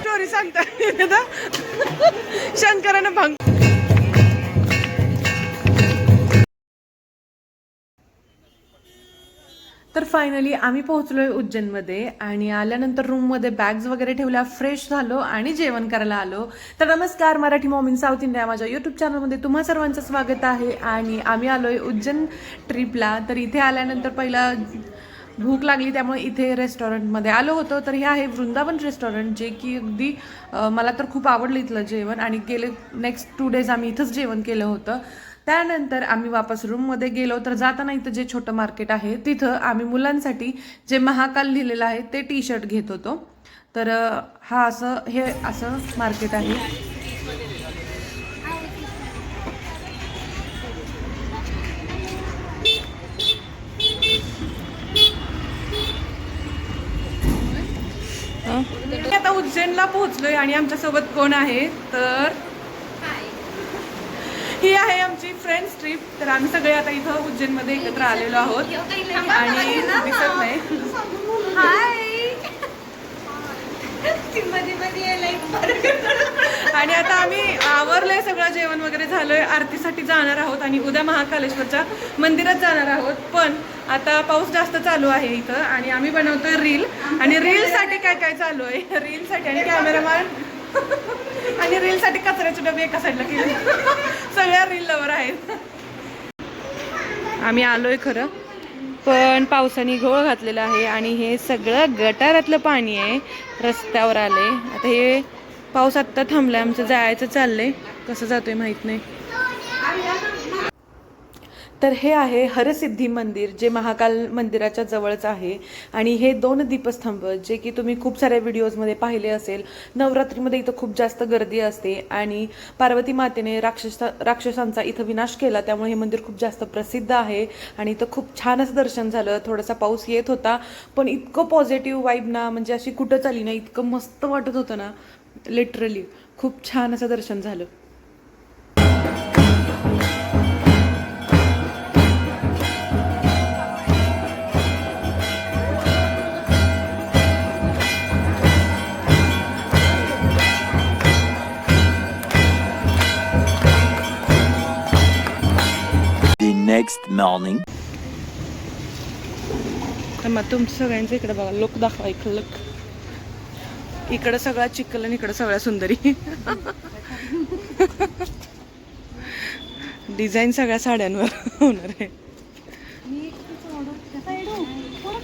Story सांगता शंकरानं भांग तर फायनली आम्ही पोहोचलोय उज्जैनमध्ये आणि आल्यानंतर रूममध्ये बॅग्स वगैरे ठेवल्या फ्रेश झालो आणि जेवण करायला आलो. तर नमस्कार Marathi mom in South India माझ्या युट्यूब चॅनलमध्ये तुम्हा सर्वांचं स्वागत आहे. आणि आम्ही आलोय उज्जैन ट्रिपला तर इथे आल्यानंतर पहिला भूक लागली त्यामुळे इथे रेस्टॉरंटमध्ये आलो होतो. तर हे आहे वृंदावन रेस्टॉरंट जे की अगदी मला तर खूप आवडलं इथलं जेवण. आणि गेले नेक्स्ट टू डेज आम्ही इथंच जेवण केलं होतं. त्यानंतर आम्ही वापस रूममध्ये गेलो. तर जाताना इथं जे छोटं मार्केट आहे तिथं आम्ही मुलांसाठी जे महाकाल लिहिलेलं आहे ते टी शर्ट घेत होतो. तर हा असं हे असं मार्केट आहे. आता उज्जैनला पोहोचलोय आणि आमच्यासोबत कोण आहे? तर ही आहे आमची फ्रेंड्स ट्रिप तर आम्ही सगळे आता इथं उज्जैनमध्ये एकत्र आलेलो आहोत. आणि दिसत नाही आणि आता आम्ही आवरलंय सगळं जेवण वगैरे झालंय. आरतीसाठी जाणार आहोत आणि उद्या महाकालेश्वरच्या मंदिरात जाणार आहोत. पण आता पाऊस जास्त चालू आहे इथं आणि आम्ही बनवतोय रील. आणि रीलसाठी काय काय चालू आहे? रीलसाठी आणि कॅमेरामॅन. आणि रीलसाठी कचऱ्याचे डबे एका साईडला केले. सगळ्या रील लवर आहेत. आम्ही आलोय खरं. पण पावसाने घोळ घातलेला आहे आणि हे सगळं गटारातलं पाणी आहे रस्त्यावर आले आता हे पाऊस आत्ता थांबलाय आमचं जायचं चाललंय. कसं जातोय माहीत नाही. तर हे आहे हरसिद्धी मंदिर जे महाकाल मंदिराच्या जवळच आहे. आणि हे दोन दीपस्तंभ जे की तुम्ही खूप साऱ्या व्हिडिओजमध्ये पाहिले असेल नवरात्रीमध्ये इथं खूप जास्त गर्दी असते आणि पार्वती मातेने राक्षस राक्षसांचा इथं विनाश केला त्यामुळे हे मंदिर खूप जास्त प्रसिद्ध आहे. आणि इथं खूप छान असं दर्शन झालं थोडासा पाऊस येत होता पण इतकं पॉझिटिव्ह वाईब ना म्हणजे अशी कुठंच आली ना इतकं मस्त वाटत होतं ना लिटरली खूप छान असं दर्शन झालं. तर मग तुमचं सगळ्यांचं इकडे बघा लोक दाखवा इकडं लुक इकडं सगळा चिखल आणि इकडं सगळ्या सुंदरी. डिझाईन सगळ्या साड्यांवर होणार आहे.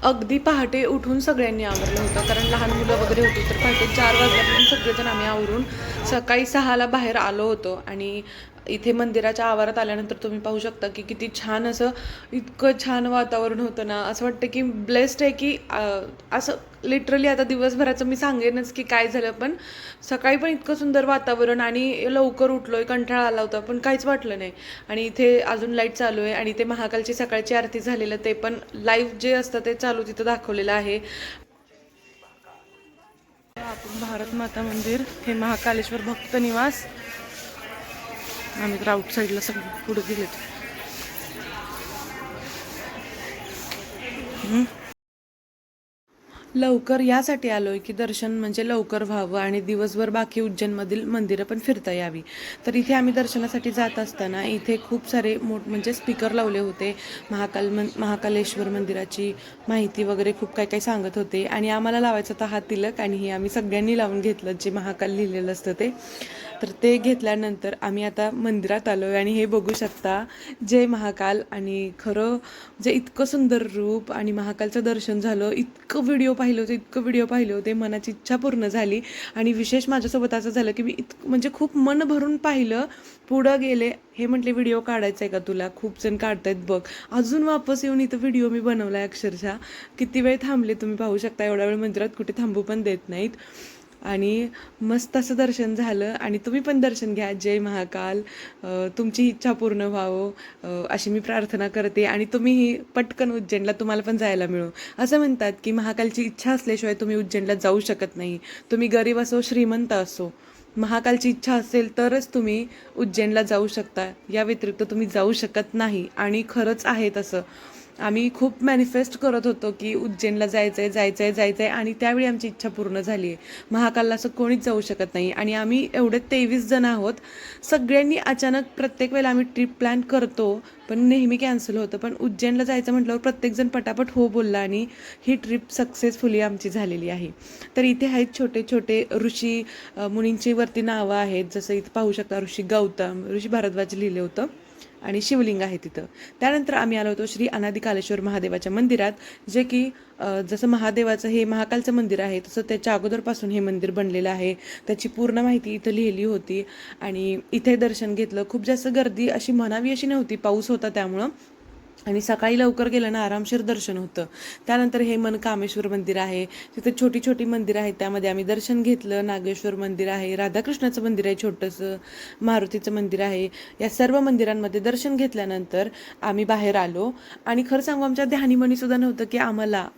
अगदी पहाटे उठून सगळ्यांनी आवरलं होतं. कारण लहान मुलं वगैरे होती तर पहाटे चार वाजल्यापासून सगळेजण आम्ही आवरून सकाळी सहाला बाहेर आलो होतो. आणि इथे मंदिराच्या आवारात आल्यानंतर तुम्ही पाहू शकता की किती छान असं इतकं छान वातावरण होतं ना. असं वाटतं की ब्लेस्ड आहे की असं लिटरली आता दिवसभराचं मी सांगेनच की काय झालं पण सकाळी पण इतकं सुंदर वातावरण आणि लवकर उठलोय कंटाळा आला होता पण काहीच वाटलं नाही. आणि इथे अजून लाइट चालू आहे आणि ते महाकालची सकाळची आरती झालेलं ते पण लाईव्ह जे असतं ते चालू तिथं दाखवलेलं आहे. आपण भारत माता मंदिर हे महाकालेश्वर भक्त निवास. आम्ही तर आउट साईडला सगळं पुढे गेलेत. लवकर यासाठी आलोय की दर्शन म्हणजे लवकर व्हावं आणि दिवसभर बाकी उज्जैनमधील मंदिरं पण फिरता यावी. तर इथे आम्ही दर्शनासाठी जात असताना इथे खूप सारे मोठ म्हणजे स्पीकर लावले होते. महाकाल मन महाकालेश्वर मंदिराची माहिती वगैरे खूप काही काही सांगत होते. आणि आम्हाला लावायचं होता हा तिलक आणि हे आम्ही सगळ्यांनी लावून घेतलं जे महाकाल लिहिलेलं असतं ते. तर ते घेतल्यानंतर आम्ही आता मंदिरात आलो आहे आणि हे बघू शकता जय महाकाल आणि खरं जे इतकं सुंदर रूप आणि महाकालचं दर्शन झालं इतकं व्हिडिओ पाहिलं होतं इतकं व्हिडिओ पाहिले होते मनाची इच्छा पूर्ण झाली. आणि विशेष माझ्यासोबत असं झालं की मी इतकं म्हणजे खूप मन भरून पाहिलं पुढं गेले हे म्हटले व्हिडिओ काढायचा आहे का तुला? खूप जण काढतायत बघ. अजून वापस येऊन इथं व्हिडिओ मी बनवला आहे अक्षरशः. किती वेळ थांबले तुम्ही पाहू शकता एवढा वेळ मंदिरात कुठे थांबू पण देत नाहीत. आणि मस्त असं दर्शन झालं. आणि तुम्ही पण दर्शन घ्या. जय महाकाल. तुमची इच्छा पूर्ण व्हावं. अशी मी प्रार्थना करते. आणि तुम्हीही पटकन उज्जैनला तुम्हाला पण जायला मिळो. असं म्हणतात की महाकालची इच्छा असल्याशिवाय तुम्ही उज्जैनला जाऊ शकत नाही. तुम्ही गरीब असो श्रीमंत असो महाकालची इच्छा असेल तरच तुम्ही उज्जैनला जाऊ शकता. या व्यतिरिक्त तुम्ही जाऊ शकत नाही. आणि खरंच आहे तसं आम्ही खूप मॅनिफेस्ट करत होतो की उज्जैनला जायचं आहे जायचं आहे जायचं आहे आणि त्यावेळी आमची इच्छा पूर्ण झाली आहे महाकालला असं कोणीच जाऊ शकत नाही आणि आम्ही एवढे तेवीस जण आहोत. सगळ्यांनी अचानक प्रत्येक वेळेला आम्ही ट्रिप प्लॅन करतो पण नेहमी कॅन्सल होतं. पण उज्जैनला जायचं म्हटल्यावर प्रत्येकजण पटापट हो बोलला आणि ही ट्रिप सक्सेसफुली आमची झालेली आहे. तर इथे आहेत छोटे छोटे ऋषी मुनींची वरती नावं आहेत. जसं इथं पाहू शकता ऋषी गौतम ऋषी भारद्वाज लिहिलं होतं. आणि शिवलिंग आहे तिथं. त्यानंतर आम्ही आलो होतो श्री अनादी कालेश्वर महादेवाच्या मंदिरात जे की जसं महादेवाचं हे महाकालचं मंदिर आहे तसं त्याच्या अगोदरपासून हे मंदिर बनलेलं आहे. त्याची पूर्ण माहिती इथं लिहिली होती आणि इथे दर्शन घेतलं. खूप जास्त गर्दी अशी म्हणावी अशी नव्हती पाऊस होता त्यामुळं. आणि सकाळी लवकर गेलं ना आरामशीर दर्शन होतं. त्यानंतर हे मन कामेश्वर मंदिर आहे. तिथे छोटी छोटी मंदिर आहेत. त्यामध्ये आम्ही दर्शन घेतलं. नागेश्वर मंदिर आहे. राधाकृष्णाचं मंदिर आहे. छोटंसं मारुतीचं मंदिर आहे. या सर्व मंदिरांमध्ये दर्शन घेतल्यानंतर आम्ही बाहेर आलो. आणि खरं सांगू आमच्या ध्यानीमणीसुद्धा नव्हतं की आम्हाला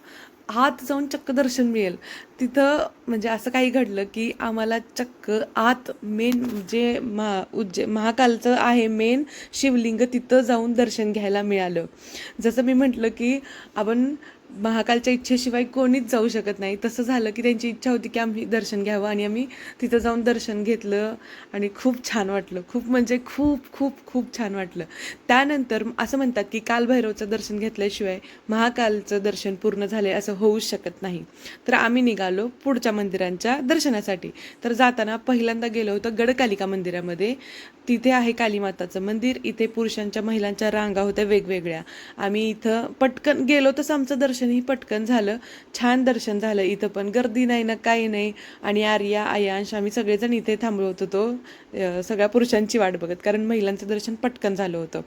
आत जाऊन चक्क दर्शन मिळेल. तिथं म्हणजे असं काही घडलं की आम्हाला चक्क आत मेन जे महा उज्जै महाकालचं आहे मेन शिवलिंग तिथं जाऊन दर्शन घ्यायला मिळालं. जसं मी म्हटलं की आपण महाकालच्या इच्छेशिवाय कोणीच जाऊ शकत नाही. तसं झालं की त्यांची इच्छा होती की आम्ही दर्शन घ्यावं आणि आम्ही तिथं जाऊन दर्शन घेतलं आणि खूप छान वाटलं. खूप म्हणजे खूप खूप खूप छान वाटलं. त्यानंतर असं म्हणतात की कालभैरवचं दर्शन घेतल्याशिवाय महाकालचं दर्शन पूर्ण झाले असं होऊच शकत नाही. तर आम्ही निघालो पुढच्या मंदिरांच्या दर्शनासाठी. तर जाताना पहिल्यांदा गेलो होतं गडकालिका मंदिरामध्ये. तिथे आहे कालीमाताचं मंदिर. इथे पुरुषांच्या महिलांच्या रांगा होत्या वेगवेगळ्या. आम्ही इथं पटकन गेलो तसं आमचं दर्शन दर्शनही पटकन झालं. छान दर्शन झालं. इथं पण गर्दी नाही ना काही नाही. आणि आर्या आयांश आम्ही सगळेजण इथे थांबलो होतो तो सगळ्या पुरुषांची वाट बघत. कारण महिलांचं दर्शन पटकन झालं होतं.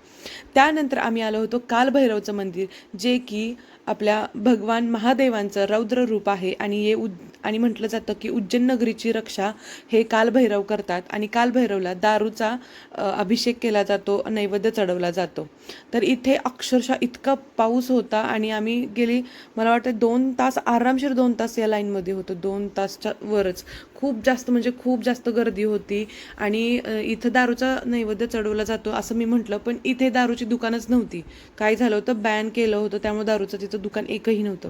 त्यानंतर आम्ही आलो होतो कालभैरवचं मंदिर जे की आपल्या भगवान महादेवांचं रौद्र रूप आहे आणि हे उद आणि म्हटलं जातं की उज्जैन नगरीची रक्षा हे कालभैरव करतात आणि कालभैरवला दारूचा अभिषेक केला जातो नैवेद्य चढवला जातो. तर इथे अक्षरशः इतका पाऊस होता आणि आम्ही गेली मला वाटतं दोन तास आरामशीर दोन तास या लाईनमध्ये होतो. दोन तासच्या वरच. खूप जास्त म्हणजे खूप जास्त गर्दी होती. आणि इथं दारूचा नैवेद्य चढवला जातो असं मी म्हटलं पण इथे दारूची दुकानच नव्हती. काय झालं होतं? बॅन केलं होतं. त्यामुळे दारूचं तिथं दुकान एकही नव्हतं.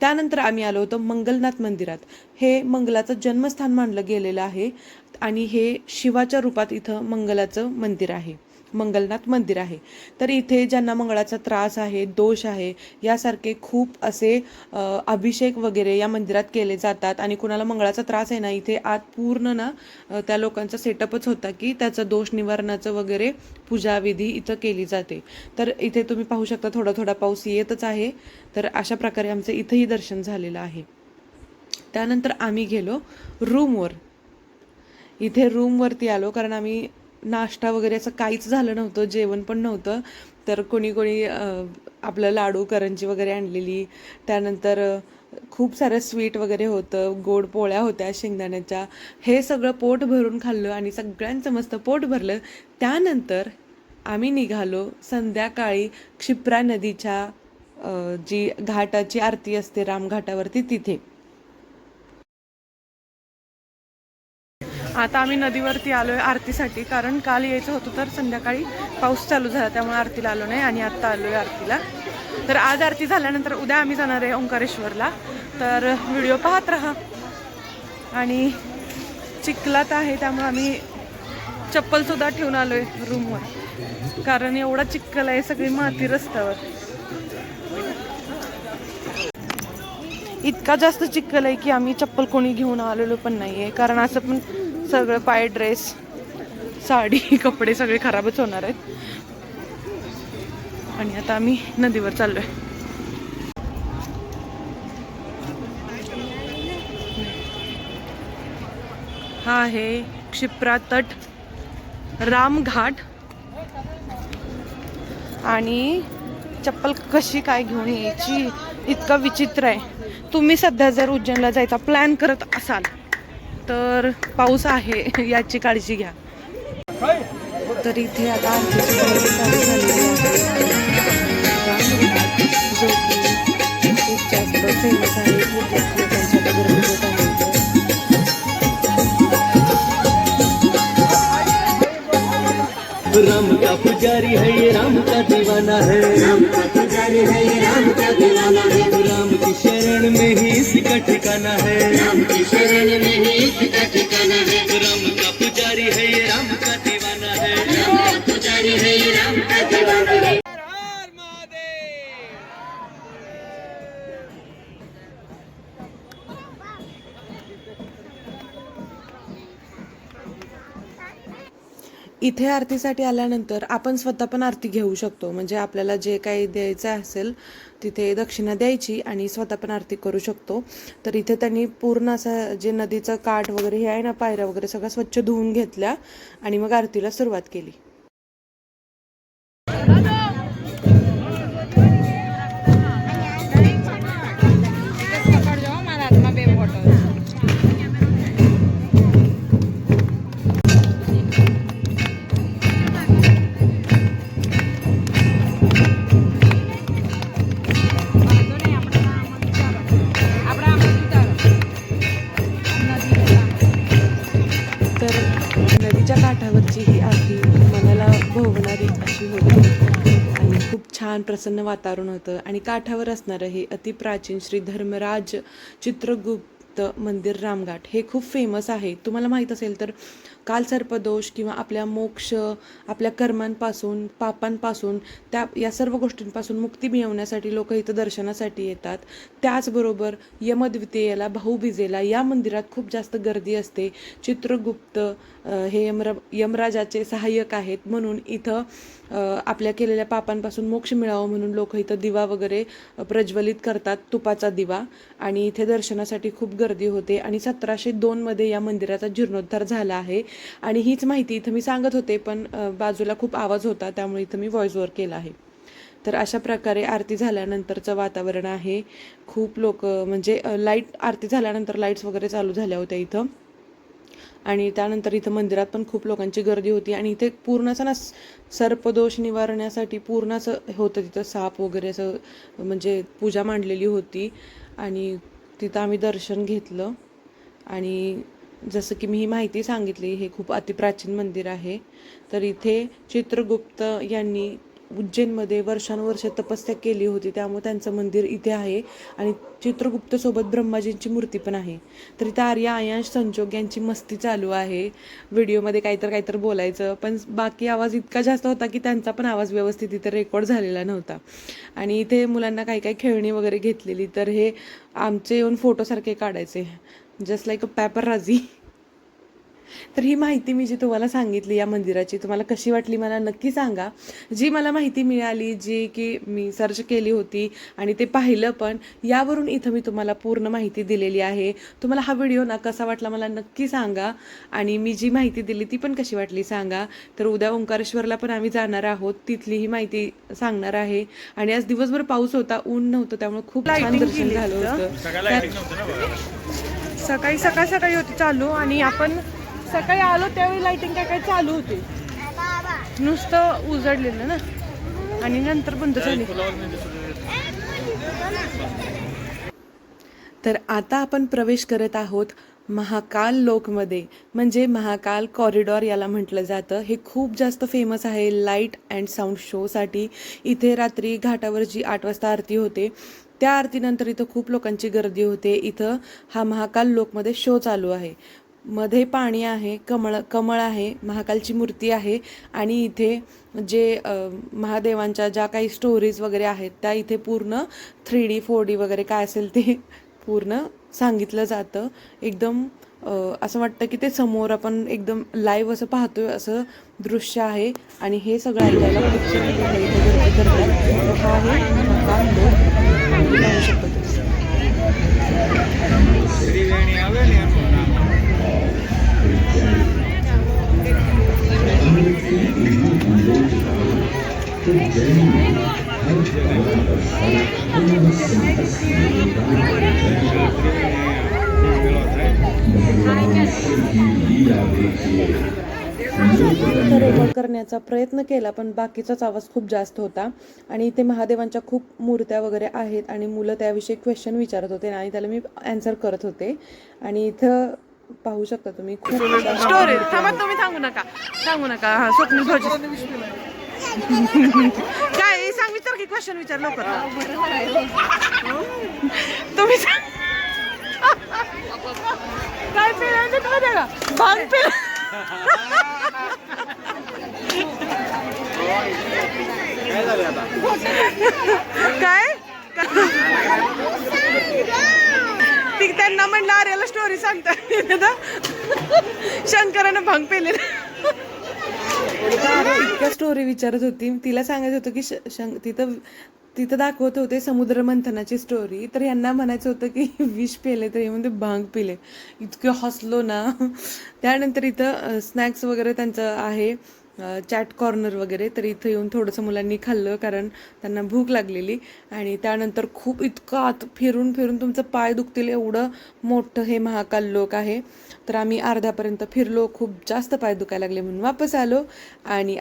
त्यानंतर आम्ही आलो होतो मंगलनाथ मंदिरात. हे मंगलाचं जन्मस्थान मानलं गेलेलं आहे. आणि हे शिवाच्या रूपात इथं मंगलाचं मंदिर आहे. मंगलनाथ मंदिर आहे. तर इथे ज्यांना मंगळाचा त्रास आहे दोष आहे यासारखे खूप असे अभिषेक वगैरे या मंदिरात केले जातात आणि कुणाला मंगळाचा त्रास आहे ना इथे आत पूर्ण ना त्या लोकांचा सेटअपच होता की त्याचं दोष निवारणाचं वगैरे पूजाविधी इथं केली जाते. तर इथे तुम्ही पाहू शकता थोडा थोडा पाऊस येतच आहे. तर अशा प्रकारे आमचं इथंही दर्शन झालेलं आहे. त्यानंतर आम्ही गेलो रूमवर. इथे रूमवरती आलो कारण आम्ही नाश्ता वगैरे असं काहीच झालं नव्हतं जेवण पण नव्हतं. तर कोणी कोणी आपलं लाडू करंजी वगैरे आणलेली. त्यानंतर खूप सारं स्वीट वगैरे होतं गोड पोळ्या होत्या शेंगदाण्याच्या. हे सगळं पोट भरून खाल्लं आणि सगळ्यांचं मस्त पोट भरलं. त्यानंतर आम्ही निघालो संध्याकाळी क्षिप्रा नदीच्या जी घाटाची आरती असते रामघाटावरती तिथे. आता आम्ही नदीवरती आलो आहे आरतीसाठी. कारण काल यायचं होतं तर संध्याकाळी पाऊस चालू झाला त्यामुळे आरतीला आलो नाही आणि आत्ता आलो आहे आरतीला. तर आज आरती झाल्यानंतर उद्या आम्ही जाणार आहे ओंकारेश्वरला. तर व्हिडिओ पाहत राहा. आणि चिखलात आहे त्यामुळे आम्ही चप्पलसुद्धा ठेवून आहे रूमवर. कारण एवढा चिखल आहे सगळी माती रस्त्यावर. इतका जास्त चिखल आहे की आम्ही चप्पल कोणी घेऊन आलेलो पण नाही आहे कारण असं पण सगळं पाय ड्रेस साडी कपडे सगळे खराबच होणार आहेत. आणि आता आम्ही नदीवर चाललोय. हा आहे क्षिप्रा तट रामघाट. आणि चप्पल कशी काय घेऊन यायची इतका विचित्र आहे. तुम्ही सध्या जर उज्जैनला जायचा प्लॅन करत असाल तर पाऊस आहे याची काळजी घ्या. तर इथे आता जो की खूप जास्त फेमस आहे खूप जास्त लोकांच्या गर्दी होत आहे. राम का पुजारी है ये राम का दीवाना है। राम का पुजारी है ये राम का दीवाना है। शरण में ही इसका ठिकाना है। राम की शरण में ही इसका ठिकाना है। राम का पुजारी है ये राम का दीवाना है। राम का पुजारी है ये राम इथे आरतीसाठी आल्यानंतर आपण स्वतः पण आरती घेऊ शकतो. म्हणजे आपल्याला जे काही द्यायचं असेल तिथे दक्षिणा द्यायची आणि स्वतः पण आरती करू शकतो. तर इथे त्यांनी पूर्ण असं जे नदीचं काठ वगैरे हे आहे ना पायऱ्या वगैरे सगळं स्वच्छ धुवून घेतल्या आणि मग आरतीला सुरुवात केली. छान प्रसन्न वातावरण होतं. आणि काठावर असणारं हे अतिप्राचीन श्री धर्मराज चित्रगुप्त मंदिर रामघाट हे खूप फेमस आहे. तुम्हाला माहीत असेल तर काल सर्पदोष किंवा आपल्या मोक्ष आपल्या कर्मांपासून पापांपासून त्या या सर्व गोष्टींपासून मुक्ती मिळवण्यासाठी लोक इथं दर्शनासाठी येतात. त्याचबरोबर यमद्वितीयेला भाऊबीजेला या मंदिरात खूप जास्त गर्दी असते. चित्रगुप्त हे यमरा यमराजाचे सहाय्यक आहेत म्हणून इथं आपल्या केलेल्या पापांपासून मोक्ष मिळावं म्हणून लोक इथं दिवा वगैरे प्रज्वलित करतात तुपाचा दिवा. आणि इथे दर्शनासाठी खूप गर्दी होते. आणि सतराशे दोनमध्ये या मंदिराचा जीर्णोद्धार झाला आहे. आणि हीच माहिती इथं मी सांगत होते पण बाजूला खूप आवाज होता त्यामुळे इथं मी व्हॉइसवर केला आहे. तर अशा प्रकारे आरती झाल्यानंतरचं वातावरण आहे. खूप लोक म्हणजे लाइट आरती झाल्यानंतर लाईट्स वगैरे चालू झाल्या होत्या इथं. आणि त्यानंतर इथं मंदिरात पण खूप लोकांची गर्दी होती आणि इथे पूर्ण असं ना सर्पदोष निवारण्यासाठी पूर्ण असं होतं तिथं साप वगैरे असं म्हणजे पूजा मांडलेली होती. आणि तिथं आम्ही दर्शन घेतलं. आणि जसं की मी ही माहिती सांगितली हे खूप अतिप्राचीन मंदिर आहे. तर इथे चित्रगुप्त यांनी उज्जैनमध्ये वर्षानुवर्षे तपस्या केली होती त्यामुळे त्यांचं मंदिर इथे आहे. आणि चित्रगुप्तसोबत ब्रह्माजींची मूर्ती पण आहे. तर इथं आर्या आयांश संजोग यांची मस्ती चालू आहे. व्हिडिओमध्ये काहीतर काहीतर बोलायचं पण बाकी आवाज इतका जास्त होता की त्यांचा पण आवाज व्यवस्थित इथे रेकॉर्ड झालेला नव्हता. आणि इथे मुलांना काही काही खेळणी वगैरे घेतलेली तर हे आमचे येऊन फोटोसारखे काढायचे. जस्ट लाईक अ पेपर राजी. तर ही माहिती मी जी तुम्हाला सांगितली या मंदिराची तुम्हाला कशी वाटली मला नक्की सांगा. जी मला माहिती मिळाली जी की मी सर्च केली होती आणि ते पाहिलं पण यावरून इथं मी तुम्हाला पूर्ण माहिती दिलेली आहे. तुम्हाला हा व्हिडिओ ना कसा वाटला मला नक्की सांगा. आणि मी जी माहिती दिली ती पण कशी वाटली सांगा. तर उद्या ओंकारेश्वरला पण आम्ही जाणार आहोत तिथली ही माहिती सांगणार आहे. आणि आज दिवसभर पाऊस होता ऊन नव्हतं त्यामुळे खूप छान दर्शन झालं होतं. सकाळी सकाळ सकाळी होती चालू आणि आपण सकाळी आलो त्यावेळी लाइटिंग काय काय चालू होती? नुसतं उजडलेलं ना? आणि नंतर बंद झाली. तर आता आपण प्रवेश करत आहोत महाकाल लोकमध्ये. म्हणजे महाकाल कॉरिडॉर याला म्हटलं जातं. हे खूप जास्त फेमस आहे. लाइट अँड साऊंड शोसाठी इथे रात्री घाटावर जी आठ वाजता आरती होते त्या आरतीनंतर इथं खूप लोकांची गर्दी होते. इथं हा महाकाल लोकमध्ये शो चालू आहे. मध्ये पाणी आहे कमळ कमळ आहे महाकालची मूर्ती आहे आणि इथे जे महादेवांच्या ज्या काही स्टोरीज वगैरे आहेत त्या इथे पूर्ण थ्री डी फोर डी वगैरे काय असेल ते पूर्ण सांगितलं जातं. एकदम असं वाटतं की ते समोर आपण एकदम लाईव्ह असं पाहतोय असं दृश्य आहे आणि हे सगळं ऐकायला खूप हा आहे करण्याचा प्रयत्न केला पण बाकीचाच आवाज खूप जास्त होता. आणि इथे महादेवांच्या खूप मूर्त्या वगैरे आहेत आणि मुलं त्याविषयी क्वेश्चन विचारत होते आणि त्याला मी ॲन्सर करत होते. आणि इथं पाहू शकता तुम्ही खूप स्टोरी थांबा तुम्ही सांगू नका. सांगू नका. हा स्वप्नील काय सांग विचार की क्वेश्चन विचार लवकर. तुम्ही सांग. काय पेला भांग काय ती त्यांना म्हणलं आर्याला स्टोरी सांगता शंकरानं भांग पेले इतक्या स्टोरी विचारत होती. तिला सांगायचं होतं की श- शं- तिथं तिथं दाखवत होते समुद्र मंथनाची स्टोरी तर यांना म्हणायचं होतं की विष पिले तर हे म्हणते भांग पिले. इतकं हसलो ना. त्यानंतर इथं स्नॅक्स वगैरे त्यांचं आहे. चॅट कॉर्नर वगैरे तर इथं येऊन थोडंसं मुलांनी खाल्लं कारण त्यांना भूक लागलेली. आणि त्यानंतर खूप इतकं आत फिरून फिरून तुमचं पाय दुखतील एवढं मोठं हे महाकाल लोक आहे. तर आम्ही अर्ध्यापर्यंत फिरलो खूप जास्त पाय दुखायला लागले म्हणून वापस आलो. आणि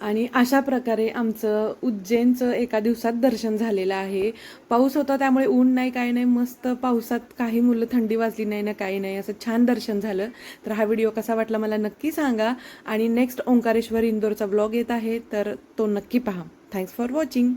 आणि अशा प्रकारे आमचं उज्जैनचं एका दिवसात दर्शन झालेलं आहे. पाऊस होता त्यामुळे ऊन नाही काही नाही. मस्त पावसात काही मुलं थंडी वाजली नाही ना काही नाही. असं छान दर्शन झालं. तर हा व्हिडिओ कसा वाटला मला नक्की सांगा. आणि नेक्स्ट ओंकारेश्वर इंदोरचा ब्लॉग येत आहे तर तो नक्की पहा. Thanks for watching